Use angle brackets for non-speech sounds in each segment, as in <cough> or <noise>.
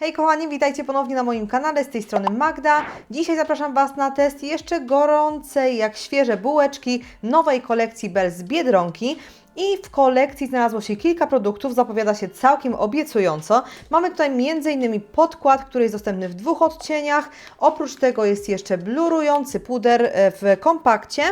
Hej kochani, witajcie ponownie na moim kanale, z tej strony Magda. Dzisiaj zapraszam Was na test jeszcze gorącej, jak świeże bułeczki nowej kolekcji Bell z Biedronki. I w kolekcji znalazło się kilka produktów, zapowiada się całkiem obiecująco. Mamy tutaj m.in. podkład, który jest dostępny w dwóch odcieniach. Oprócz tego jest jeszcze blurujący puder e, w kompakcie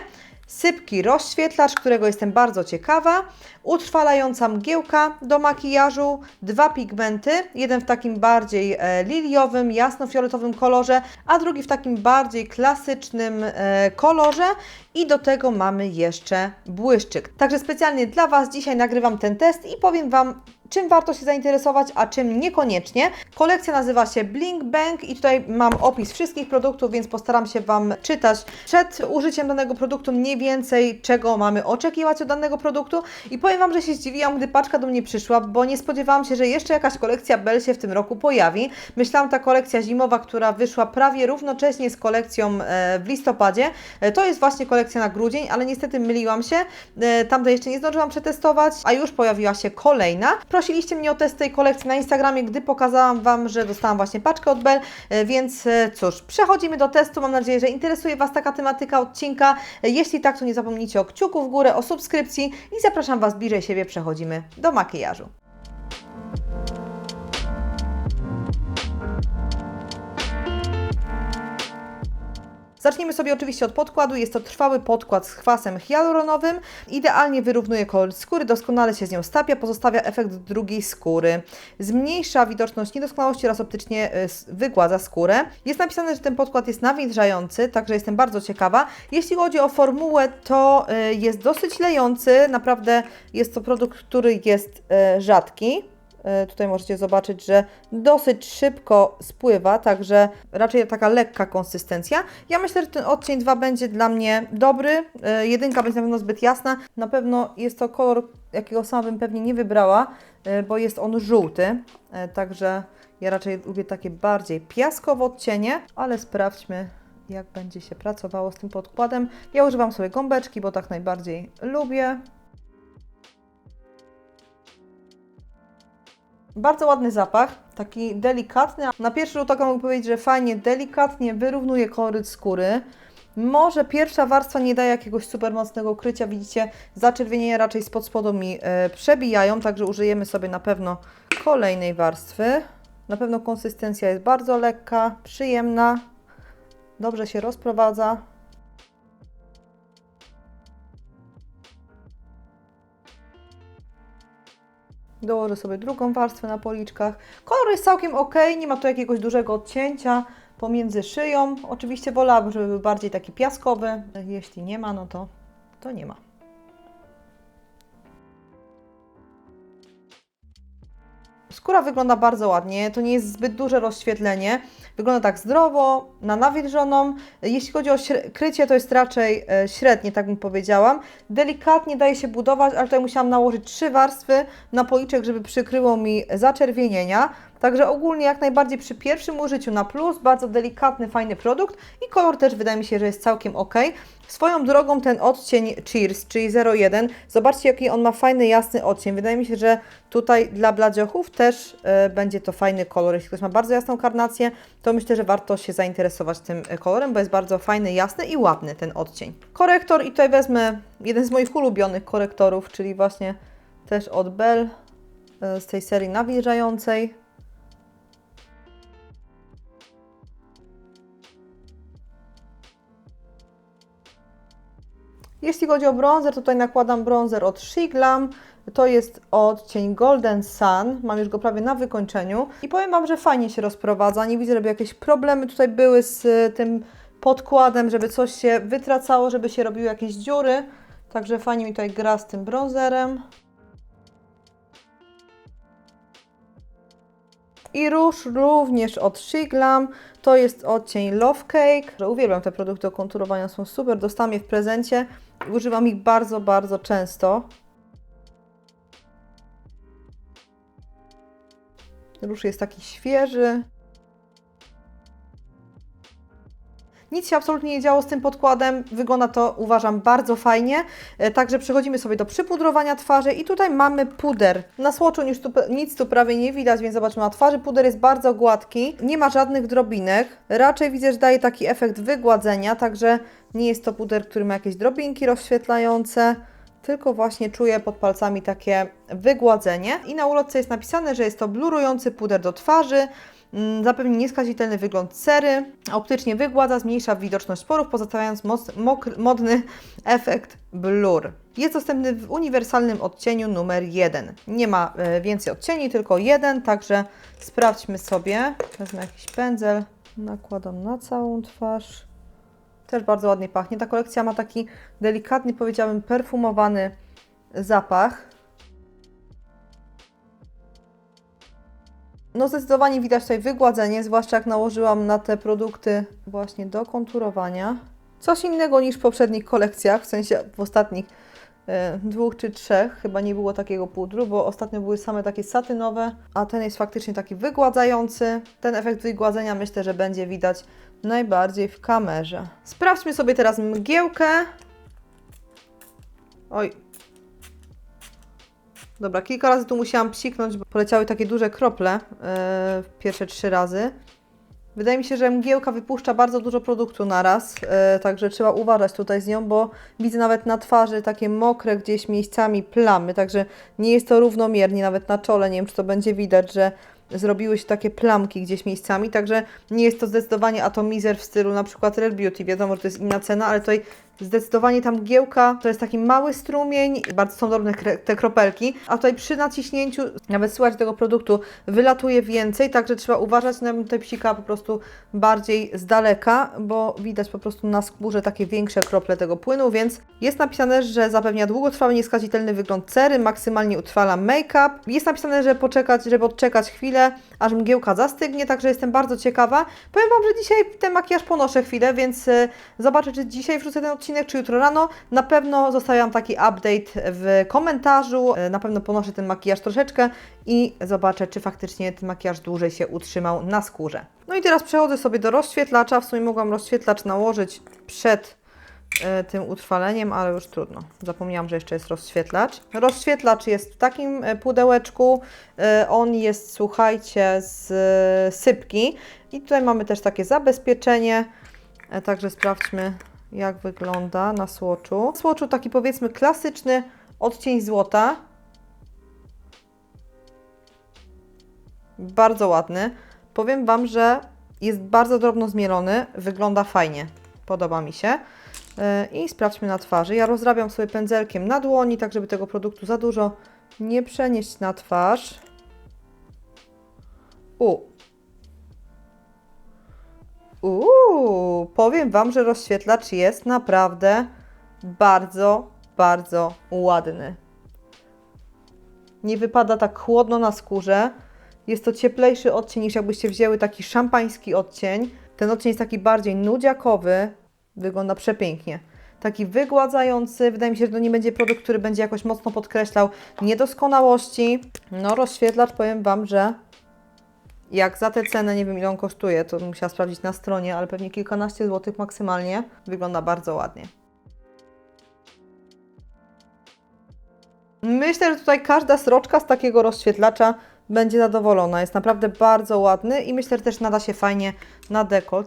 sypki rozświetlacz, którego jestem bardzo ciekawa, utrwalająca mgiełka do makijażu, dwa pigmenty, jeden w takim bardziej e, liliowym, jasnofioletowym kolorze, a drugi w takim bardziej klasycznym e, kolorze. I do tego mamy jeszcze błyszczyk. Także specjalnie dla Was dzisiaj nagrywam ten test i powiem Wam, czym warto się zainteresować, a czym niekoniecznie. Kolekcja nazywa się Blink Bang i tutaj mam opis wszystkich produktów, więc postaram się Wam czytać przed użyciem danego produktu mniej więcej, czego mamy oczekiwać od danego produktu. I powiem Wam, że się zdziwiłam, gdy paczka do mnie przyszła, bo nie spodziewałam się, że jeszcze jakaś kolekcja Bell się w tym roku pojawi. Myślałam, ta kolekcja zimowa, która wyszła prawie równocześnie z kolekcją e, w listopadzie, e, to jest właśnie kolekcja na grudzień, ale niestety myliłam się. E, Tamtej jeszcze nie zdążyłam przetestować, a już pojawiła się kolejna. Prosiliście mnie o test tej kolekcji na Instagramie, gdy pokazałam Wam, że dostałam właśnie paczkę od Bell, e, więc e, cóż, przechodzimy do testu. Mam nadzieję, że interesuje Was taka tematyka odcinka. Jeśli tak, to nie zapomnijcie o kciuku w górę, o subskrypcji i zapraszam Was bliżej siebie. Przechodzimy do makijażu. Zacznijmy sobie oczywiście od podkładu. Jest to trwały podkład z kwasem hialuronowym. Idealnie wyrównuje kolor skóry, doskonale się z nią stapia, pozostawia efekt drugiej skóry. Zmniejsza widoczność niedoskonałości oraz optycznie y, wygładza skórę. Jest napisane, że ten podkład jest nawilżający, także jestem bardzo ciekawa. Jeśli chodzi o formułę, to y, jest dosyć lejący. Naprawdę jest to produkt, który jest y, rzadki. E, Tutaj możecie zobaczyć, że dosyć szybko spływa, także raczej taka lekka konsystencja. Ja myślę, że ten odcień 2 będzie dla mnie dobry. E, Jedynka będzie na pewno zbyt jasna. Na pewno jest to kolor, jakiego sama bym pewnie nie wybrała, e, bo jest on żółty. Także ja raczej lubię takie bardziej piaskowe odcienie, ale sprawdźmy, jak będzie się pracowało z tym podkładem. Ja używam sobie gąbeczki, bo tak najbardziej lubię. Bardzo ładny zapach, taki delikatny. Na pierwszy rzut oka mogę powiedzieć, że fajnie, delikatnie wyrównuje koloryt skóry. Może pierwsza warstwa nie daje jakiegoś super mocnego krycia. Widzicie, zaczerwienienia raczej spod spodu mi e, przebijają, także użyjemy sobie na pewno kolejnej warstwy. Na pewno konsystencja jest bardzo lekka, przyjemna, dobrze się rozprowadza. Dołożę sobie drugą warstwę na policzkach. Kolor jest całkiem ok, nie ma tu jakiegoś dużego odcięcia pomiędzy szyją. Oczywiście wolałabym, żeby był bardziej taki piaskowy. Jeśli nie ma, no to, to nie ma. Skóra wygląda bardzo ładnie, to nie jest zbyt duże rozświetlenie. Wygląda tak zdrowo, na nawilżoną. Jeśli chodzi o krycie, to jest raczej e, średnie, tak bym powiedziałam. Delikatnie daje się budować, ale tutaj musiałam nałożyć trzy warstwy na policzek, żeby przykryło mi zaczerwienienia. Także ogólnie jak najbardziej przy pierwszym użyciu na plus, bardzo delikatny, fajny produkt i kolor też wydaje mi się, że jest całkiem ok. Swoją drogą ten odcień Cheers, czyli 01, zobaczcie jaki on ma fajny, jasny odcień. Wydaje mi się, że tutaj dla bladziochów też e, będzie to fajny kolor. Jeśli ktoś ma bardzo jasną karnację, to myślę, że warto się zainteresować tym e, kolorem, bo jest bardzo fajny, jasny i ładny ten odcień. Korektor i tutaj wezmę jeden z moich ulubionych korektorów, czyli właśnie też od Bell e, z tej serii nawilżającej. Jeśli chodzi o bronzer, tutaj nakładam bronzer od Shiglam. To jest odcień Golden Sun. Mam już go prawie na wykończeniu. I powiem Wam, że fajnie się rozprowadza. Nie widzę, żeby jakieś problemy tutaj były z y, tym podkładem, żeby coś się wytracało, żeby się robiły jakieś dziury. Także fajnie mi tutaj gra z tym bronzerem. I róż również od Shiglam. To jest odcień Love Cake. Uwielbiam te produkty do konturowania, są super. Dostałam je w prezencie używam ich bardzo, bardzo często. Róż jest taki świeży. Nic się absolutnie nie działo z tym podkładem. Wygląda to, uważam, bardzo fajnie. E, Także przechodzimy sobie do przypudrowania twarzy i tutaj mamy puder. Na słoczu nic tu, nic tu prawie nie widać, więc zobaczmy na twarzy. Puder jest bardzo gładki, nie ma żadnych drobinek. Raczej widzę, że daje taki efekt wygładzenia, także nie jest to puder, który ma jakieś drobinki rozświetlające tylko właśnie czuję pod palcami takie wygładzenie. I na ulotce jest napisane, że jest to blurujący puder do twarzy, mm, zapewni nieskazitelny wygląd cery, optycznie wygładza, zmniejsza widoczność porów, pozostawiając modny <laughs> efekt blur. Jest dostępny w uniwersalnym odcieniu numer 1. Nie ma e, więcej odcieni, tylko jeden, także sprawdźmy sobie. Wezmę jakiś pędzel, nakładam na całą twarz. Też bardzo ładnie pachnie. Ta kolekcja ma taki delikatny, powiedziałbym, perfumowany zapach. No zdecydowanie widać tutaj wygładzenie, zwłaszcza jak nałożyłam na te produkty właśnie do konturowania. Coś innego niż w poprzednich kolekcjach, w sensie w ostatnich e, dwóch czy trzech chyba nie było takiego pudru, bo ostatnio były same takie satynowe, a ten jest faktycznie taki wygładzający. Ten efekt wygładzenia myślę, że będzie widać najbardziej w kamerze. Sprawdźmy sobie teraz mgiełkę. Oj. Dobra, kilka razy tu musiałam psiknąć, bo poleciały takie duże krople yy, pierwsze trzy razy. Wydaje mi się, że mgiełka wypuszcza bardzo dużo produktu naraz, yy, także trzeba uważać tutaj z nią, bo widzę nawet na twarzy takie mokre gdzieś miejscami plamy, także nie jest to równomiernie, nawet na czole, nie wiem czy to będzie widać, że zrobiły się takie plamki gdzieś miejscami, także nie jest to zdecydowanie atomizer w stylu na przykład Rare Beauty, wiadomo, że to jest inna cena, ale tutaj zdecydowanie ta mgiełka to jest taki mały strumień, bardzo są drobne te kropelki, a tutaj przy naciśnięciu, nawet słychać tego produktu, wylatuje więcej, także trzeba uważać, na te psika po prostu bardziej z daleka, bo widać po prostu na skórze takie większe krople tego płynu, więc jest napisane, że zapewnia długotrwały, nieskazitelny wygląd cery, maksymalnie utrwala make-up. Jest napisane, że poczekać, żeby odczekać chwilę, aż mgiełka zastygnie, także jestem bardzo ciekawa. Powiem Wam, że dzisiaj ten makijaż ponoszę chwilę, więc y, zobaczę, czy dzisiaj wrzucę ten odcinek, czy jutro rano. Na pewno zostawiam taki update w komentarzu, y, na pewno ponoszę ten makijaż troszeczkę i zobaczę, czy faktycznie ten makijaż dłużej się utrzymał na skórze. No i teraz przechodzę sobie do rozświetlacza. W sumie mogłam rozświetlacz nałożyć przed e, tym utrwaleniem, ale już trudno. Zapomniałam, że jeszcze jest rozświetlacz. Rozświetlacz jest w takim e, pudełeczku. E, On jest, słuchajcie, z e, sypki. I tutaj mamy też takie zabezpieczenie. E, Także sprawdźmy, jak wygląda na słoczu. Na słoczu taki powiedzmy klasyczny odcień złota. Bardzo ładny. Powiem Wam, że jest bardzo drobno zmielony, wygląda fajnie, podoba mi się. Yy, I sprawdźmy na twarzy. Ja rozrabiam sobie pędzelkiem na dłoni, tak żeby tego produktu za dużo nie przenieść na twarz. U. Uuu, powiem Wam, że rozświetlacz jest naprawdę bardzo, bardzo ładny. Nie wypada tak chłodno na skórze. Jest to cieplejszy odcień niż jakbyście wzięły taki szampański odcień. Ten odcień jest taki bardziej nudziakowy. Wygląda przepięknie. Taki wygładzający. Wydaje mi się, że to nie będzie produkt, który będzie jakoś mocno podkreślał niedoskonałości. No, rozświetlacz powiem Wam, że jak za tę cenę, nie wiem ile on kosztuje, to musiała sprawdzić na stronie, ale pewnie kilkanaście złotych maksymalnie. Wygląda bardzo ładnie. Myślę, że tutaj każda sroczka z takiego rozświetlacza będzie zadowolona. Jest naprawdę bardzo ładny i myślę, że też nada się fajnie na dekolt.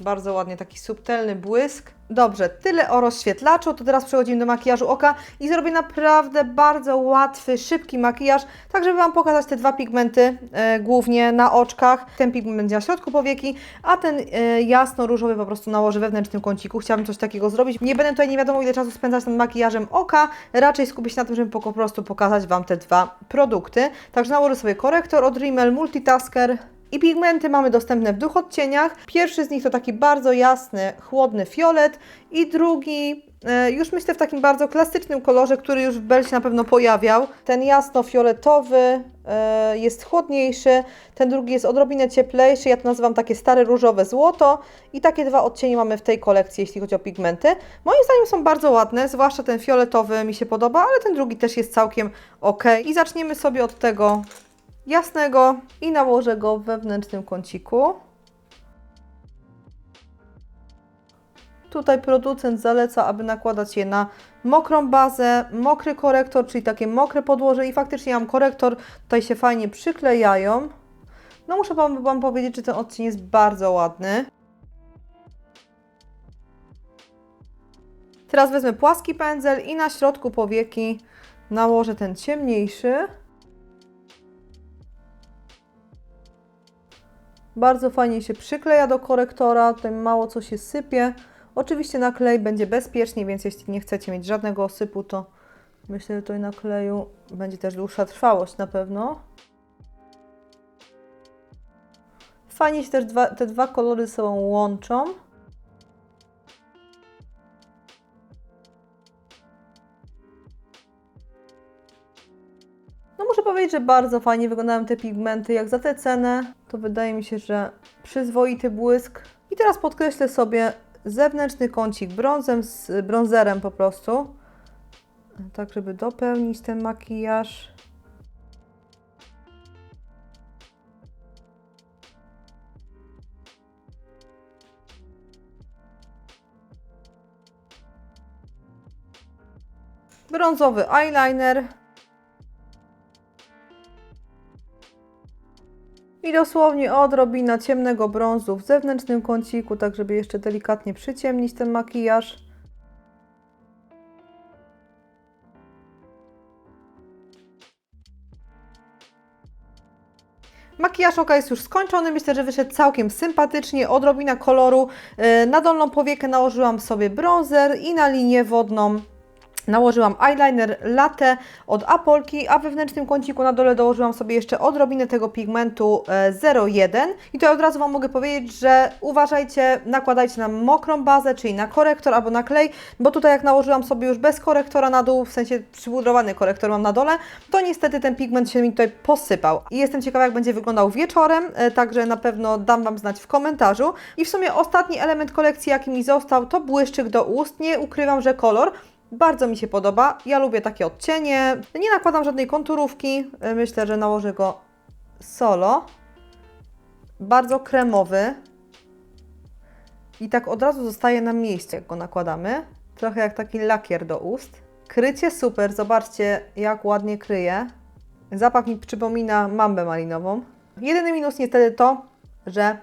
Bardzo ładnie, taki subtelny błysk. Dobrze, tyle o rozświetlaczu, to teraz przechodzimy do makijażu oka i zrobię naprawdę bardzo łatwy, szybki makijaż, tak żeby Wam pokazać te dwa pigmenty, e, głównie na oczkach. Ten pigment będzie na środku powieki, a ten e, jasno-różowy po prostu nałożę we wewnętrznym kąciku. Chciałabym coś takiego zrobić. Nie będę tutaj nie wiadomo ile czasu spędzać nad makijażem oka, raczej skupię się na tym, żeby po prostu pokazać Wam te dwa produkty. Także nałożę sobie korektor od Rimmel Multitasker, i pigmenty mamy dostępne w dwóch odcieniach. Pierwszy z nich to taki bardzo jasny, chłodny fiolet i drugi e, już myślę w takim bardzo klasycznym kolorze, który już w Bell się na pewno pojawiał. Ten jasno-fioletowy e, jest chłodniejszy, ten drugi jest odrobinę cieplejszy, ja to nazywam takie stare różowe złoto i takie dwa odcienie mamy w tej kolekcji, jeśli chodzi o pigmenty. Moim zdaniem są bardzo ładne, zwłaszcza ten fioletowy mi się podoba, ale ten drugi też jest całkiem ok. I zaczniemy sobie od tego jasnego i nałożę go w wewnętrznym kąciku. Tutaj producent zaleca, aby nakładać je na mokrą bazę, mokry korektor, czyli takie mokre podłoże i faktycznie mam korektor, tutaj się fajnie przyklejają. No muszę wam, wam powiedzieć, że ten odcień jest bardzo ładny. Teraz wezmę płaski pędzel i na środku powieki nałożę ten ciemniejszy. Bardzo fajnie się przykleja do korektora, tutaj mało co się sypie. Oczywiście na klej będzie bezpiecznie, więc jeśli nie chcecie mieć żadnego osypu, to myślę, że tutaj na kleju będzie też dłuższa trwałość na pewno. Fajnie się też dwa, te dwa kolory ze sobą łączą. No muszę powiedzieć, że bardzo fajnie wyglądają te pigmenty. Jak za tę cenę, to wydaje mi się, że przyzwoity błysk. I teraz podkreślę sobie zewnętrzny kącik brązem z bronzerem po prostu. Tak, żeby dopełnić ten makijaż. Brązowy eyeliner. I dosłownie odrobina ciemnego brązu w zewnętrznym kąciku, tak żeby jeszcze delikatnie przyciemnić ten makijaż. Makijaż oka jest już skończony, myślę, że wyszedł całkiem sympatycznie, odrobina koloru. Yy, Na dolną powiekę nałożyłam sobie bronzer i na linię wodną Nałożyłam eyeliner latte od Apolki, a we wewnętrznym kąciku na dole dołożyłam sobie jeszcze odrobinę tego pigmentu e, 01. I tutaj od razu Wam mogę powiedzieć, że uważajcie, nakładajcie na mokrą bazę, czyli na korektor albo na klej, bo tutaj jak nałożyłam sobie już bez korektora na dół, w sensie przypudrowany korektor mam na dole, to niestety ten pigment się mi tutaj posypał. I jestem ciekawa, jak będzie wyglądał wieczorem, e, także na pewno dam Wam znać w komentarzu. I w sumie ostatni element kolekcji, jaki mi został, to błyszczyk do ust. Nie ukrywam, że kolor bardzo mi się podoba. Ja lubię takie odcienie. Nie nakładam żadnej konturówki. Myślę, że nałożę go solo. Bardzo kremowy. I tak od razu zostaje na miejscu, jak go nakładamy. Trochę jak taki lakier do ust. Krycie super. Zobaczcie, jak ładnie kryje. Zapach mi przypomina mambę malinową. Jedyny minus niestety to, że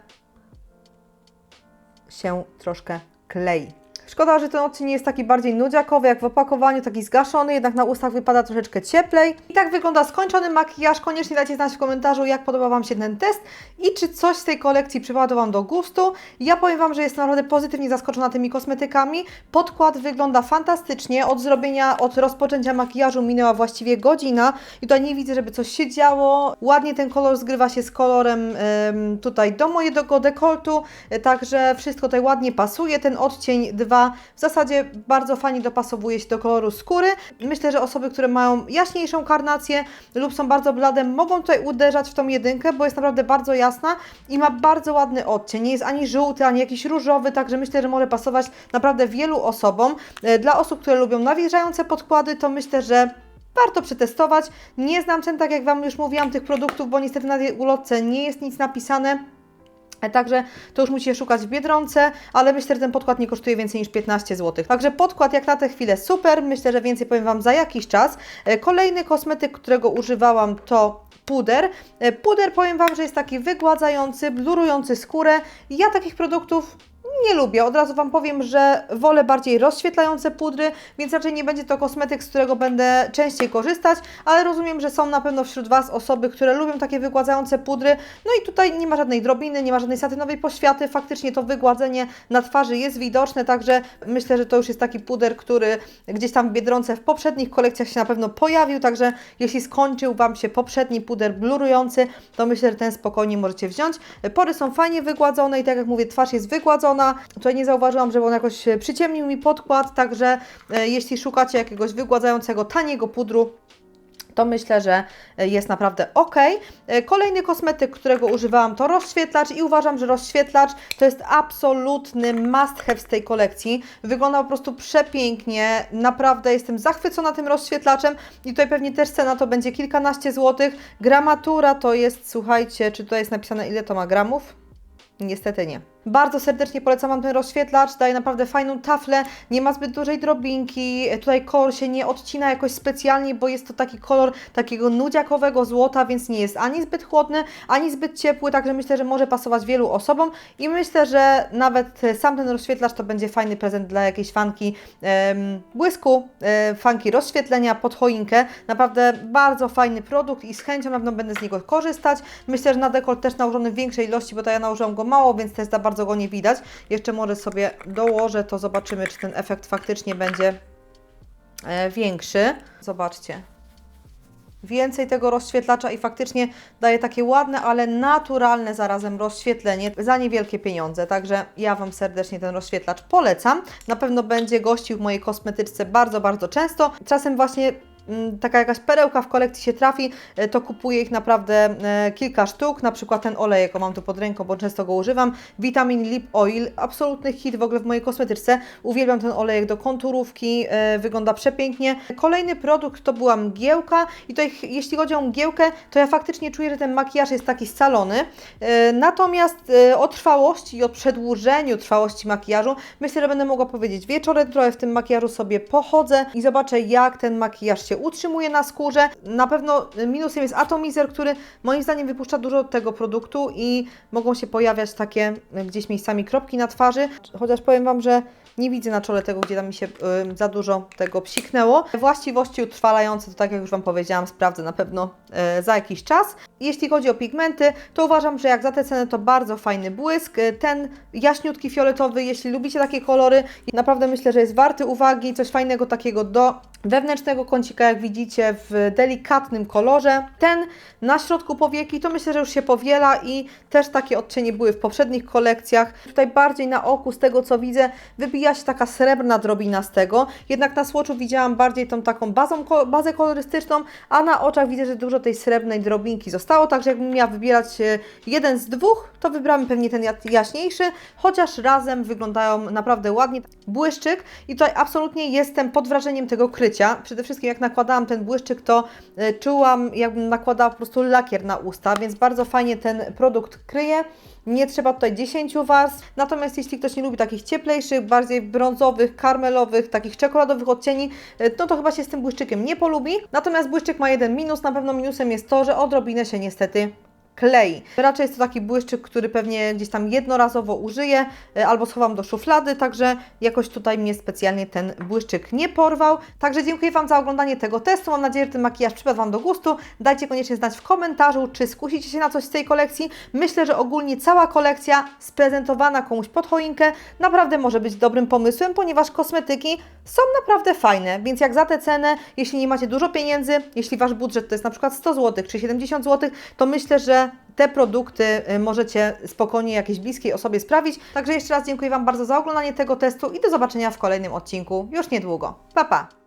się troszkę klei. Szkoda, że ten odcień jest taki bardziej nudziakowy, jak w opakowaniu, taki zgaszony, jednak na ustach wypada troszeczkę cieplej. I tak wygląda skończony makijaż. Koniecznie dajcie znać w komentarzu, jak podoba Wam się ten test i czy coś z tej kolekcji przypadło Wam do gustu. Ja powiem Wam, że jestem naprawdę pozytywnie zaskoczona tymi kosmetykami. Podkład wygląda fantastycznie. Od zrobienia, od rozpoczęcia makijażu minęła właściwie godzina i tutaj nie widzę, żeby coś się działo. Ładnie ten kolor zgrywa się z kolorem ym, tutaj do mojego dekoltu, także wszystko tutaj ładnie pasuje. Ten odcień 2 w zasadzie bardzo fajnie dopasowuje się do koloru skóry. Myślę, że osoby, które mają jaśniejszą karnację lub są bardzo blade, mogą tutaj uderzać w tą jedynkę, bo jest naprawdę bardzo jasna i ma bardzo ładny odcień. Nie jest ani żółty, ani jakiś różowy, także myślę, że może pasować naprawdę wielu osobom. E, Dla osób, które lubią nawilżające podkłady, to myślę, że warto przetestować. Nie znam cen, tak jak Wam już mówiłam, tych produktów, bo niestety na tej ulotce nie jest nic napisane. Także to już musicie szukać w Biedronce, ale myślę, że ten podkład nie kosztuje więcej niż 15 zł. Także podkład jak na tę chwilę super, myślę, że więcej powiem Wam za jakiś czas. E, Kolejny kosmetyk, którego używałam to puder. E, Puder powiem Wam, że jest taki wygładzający, blurujący skórę. Ja takich produktów nie lubię. Od razu Wam powiem, że wolę bardziej rozświetlające pudry, więc raczej nie będzie to kosmetyk, z którego będę częściej korzystać, ale rozumiem, że są na pewno wśród Was osoby, które lubią takie wygładzające pudry. No i tutaj nie ma żadnej drobiny, nie ma żadnej satynowej poświaty. Faktycznie to wygładzenie na twarzy jest widoczne, także myślę, że to już jest taki puder, który gdzieś tam w Biedronce w poprzednich kolekcjach się na pewno pojawił, także jeśli skończył Wam się poprzedni puder blurujący, to myślę, że ten spokojnie możecie wziąć. Pory są fajnie wygładzone i tak jak mówię, twarz jest wygładzona. Tutaj nie zauważyłam, żeby on jakoś e, przyciemnił mi podkład, także e, jeśli szukacie jakiegoś wygładzającego, taniego pudru, to myślę, że e, jest naprawdę ok. Kolejny kosmetyk, którego używałam, to rozświetlacz i uważam, że rozświetlacz to jest absolutny must have z tej kolekcji. Wygląda po prostu przepięknie. Naprawdę jestem zachwycona tym rozświetlaczem i tutaj pewnie też cena to będzie kilkanaście złotych. Gramatura to jest, słuchajcie, czy tutaj jest napisane ile to ma gramów? Niestety nie. Bardzo serdecznie polecam Wam ten rozświetlacz, daje naprawdę fajną taflę, nie ma zbyt dużej drobinki, tutaj kolor się nie odcina jakoś specjalnie, bo jest to taki kolor takiego nudziakowego złota, więc nie jest ani zbyt chłodny, ani zbyt ciepły, także myślę, że może pasować wielu osobom i myślę, że nawet sam ten rozświetlacz to będzie fajny prezent dla jakiejś fanki em, błysku, e, fanki rozświetlenia pod choinkę. Naprawdę bardzo fajny produkt i z chęcią na pewno będę z niego korzystać. Myślę, że na dekolt też nałożony w większej ilości, bo to ja nałożyłam go mało, więc też za bardzo go nie widać. Jeszcze może sobie dołożę, to zobaczymy, czy ten efekt faktycznie będzie e, większy. Zobaczcie. Więcej tego rozświetlacza i faktycznie daje takie ładne, ale naturalne zarazem rozświetlenie za niewielkie pieniądze. Także ja Wam serdecznie ten rozświetlacz polecam. Na pewno będzie gościł w mojej kosmetyczce bardzo, bardzo często. Czasem właśnie taka jakaś perełka w kolekcji się trafi, e, to kupuję ich naprawdę e, kilka sztuk, na przykład ten olejek, o mam tu pod ręką, bo często go używam, Vitamin Lip Oil, absolutny hit w ogóle w mojej kosmetyczce, uwielbiam ten olejek do konturówki, e, wygląda przepięknie. Kolejny produkt to była mgiełka i ch- jeśli chodzi o mgiełkę, to ja faktycznie czuję, że ten makijaż jest taki scalony, natomiast o trwałości i o przedłużeniu trwałości makijażu, myślę, że będę mogła powiedzieć wieczorem trochę w tym makijażu sobie pochodzę i zobaczę jak ten makijaż się utrzymuje na skórze. Na pewno minusem jest atomizer, który moim zdaniem wypuszcza dużo tego produktu i mogą się pojawiać takie gdzieś miejscami kropki na twarzy, chociaż powiem Wam, że nie widzę na czole tego, gdzie tam mi się za dużo tego psiknęło. Właściwości utrwalające, to tak jak już Wam powiedziałam, sprawdzę na pewno y, za jakiś czas. Jeśli chodzi o pigmenty, to uważam, że jak za tę cenę to bardzo fajny błysk. Y, Ten jaśniutki fioletowy, jeśli lubicie takie kolory, naprawdę myślę, że jest warty uwagi. Coś fajnego takiego do wewnętrznego kącika, jak widzicie, w delikatnym kolorze. Ten na środku powieki, to myślę, że już się powiela i też takie odcienie były w poprzednich kolekcjach. Tutaj bardziej na oku, z tego co widzę, wybija się taka srebrna drobina z tego. Jednak na słoczu widziałam bardziej tą taką bazą, bazę kolorystyczną, a na oczach widzę, że dużo tej srebrnej drobinki zostało. Także jakbym miała wybierać e, jeden z dwóch, to wybrałam pewnie ten ja- jaśniejszy, chociaż razem wyglądają naprawdę ładnie. Błyszczyk i tutaj absolutnie jestem pod wrażeniem tego krycia. Przede wszystkim jak nakładałam ten błyszczyk, to e, czułam jakbym nakładała po prostu lakier na usta, więc bardzo fajnie ten produkt kryje. Nie trzeba tutaj 10 warstw. Natomiast jeśli ktoś nie lubi takich cieplejszych, bardziej brązowych, karmelowych, takich czekoladowych odcieni, e, no to chyba się z tym błyszczykiem nie polubi. Natomiast błyszczyk ma jeden minus. Na pewno minusem jest to, że odrobinę się niestety klei. Raczej jest to taki błyszczyk, który pewnie gdzieś tam jednorazowo użyję e, albo schowam do szuflady, także jakoś tutaj mnie specjalnie ten błyszczyk nie porwał. Także dziękuję Wam za oglądanie tego testu. Mam nadzieję, że ten makijaż przypadł Wam do gustu. Dajcie koniecznie znać w komentarzu, czy skusicie się na coś z tej kolekcji. Myślę, że ogólnie cała kolekcja sprezentowana komuś pod choinkę naprawdę może być dobrym pomysłem, ponieważ kosmetyki są naprawdę fajne, więc jak za tę cenę, jeśli nie macie dużo pieniędzy, jeśli Wasz budżet to jest na przykład 100 zł czy 70 zł, to myślę, że te produkty y, możecie spokojnie jakiejś bliskiej osobie sprawić. Także jeszcze raz dziękuję Wam bardzo za oglądanie tego testu i do zobaczenia w kolejnym odcinku już niedługo. Pa, pa!